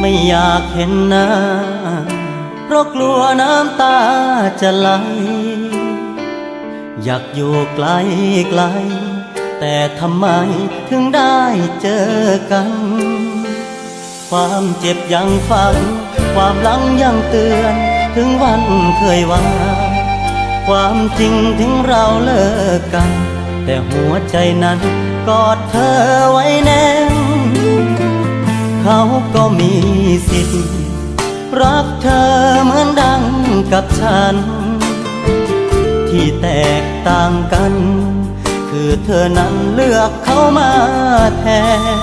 ไม่อยากเห็นหน้า เพราะกลัวน้ำตาจะไหล อยากอยู่ไกลไกล แต่ทำไมถึงได้เจอกัน ความเจ็บยังฝังความหลังยังเตือน ถึงวันเคยว่า ความจริงถึงเราเลิกกัน แต่หัวใจนั้นกอดเธอไว้แน่น เขาก็มีสิทธิ์ รักเธอเหมือนดังกับฉัน ที่แตกต่างกัน คือเธอนั้นเลือกเขามาแทน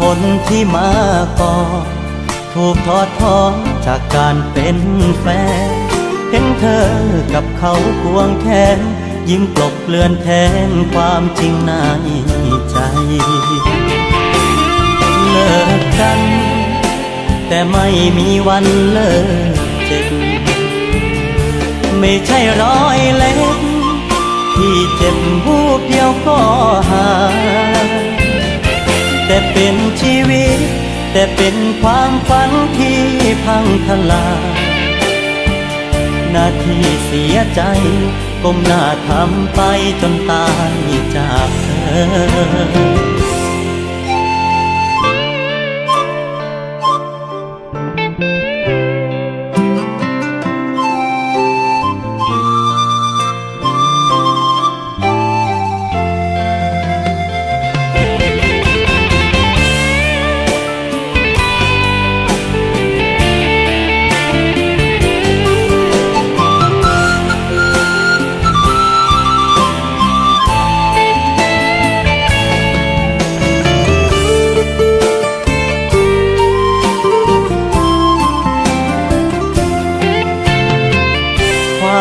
คนที่มาก่อน ถูกทอดถอนจากการเป็นแฟน เห็นเธอกับเขาควงแขนยิ้มกลบเกลื่อนแทนความจริงในใจ เลิกกัน แต่ไม่มีวันเลิกเจ็บ ไม่ใช่รอยเล็ก ที่เจ็บบูบเดียวก็หายแต่เป็นชีวิต แต่เป็นความฝันที่พังทลายนาทีเสียใจก้มหน้าทำไปจนตายจากเธอ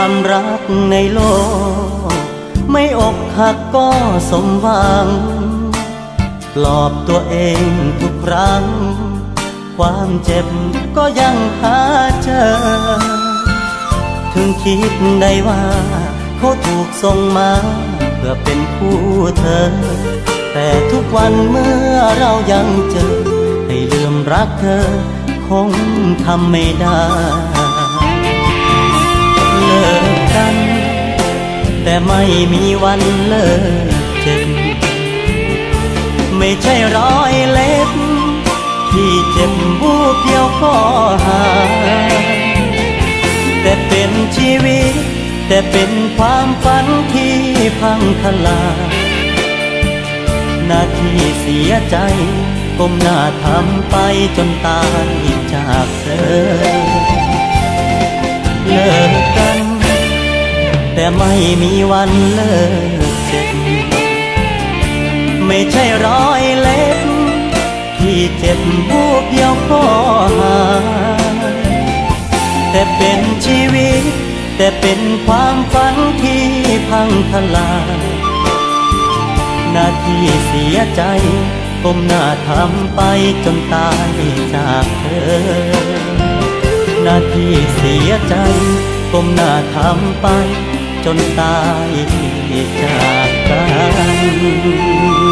ความรักในโลก ไม่อกหักก็สมหวัง ปลอบตัวเองทุกครั้ง ความเจ็บก็ยังหาเจอ ถึงคิดได้ว่า เขาถูกส่งมา เพื่อเป็นคู่เธอ แต่ทุกวันเมื่อเรายังเจอ ให้ลืมรักเธอ คงทำไม่ได้ กกัน แต่ไม่มีวันเลิกเจ็บ ไม่ใช่รอยเล็บ ที่เจ็บบูบเดียวก็หายแต่เป็นชีวิต แต่เป็นความฝันที่พังทลายหน้าที่เสียใจก้มหน้าทำไปจนตายจากเธอ แต่ไม่มีวันเลิกเจ็บ ไม่ใช่รอยเล็บ ที่เจ็บบูบเดียวก็หายแต่เป็นชีวิต แต่เป็นความฝันที่พังทลายหน้าที่เสียใจก้มหน้าทำไปจนตายจากเธอ หน้าที่เสียใจก้มหน้าทำไป จนตายจากกัน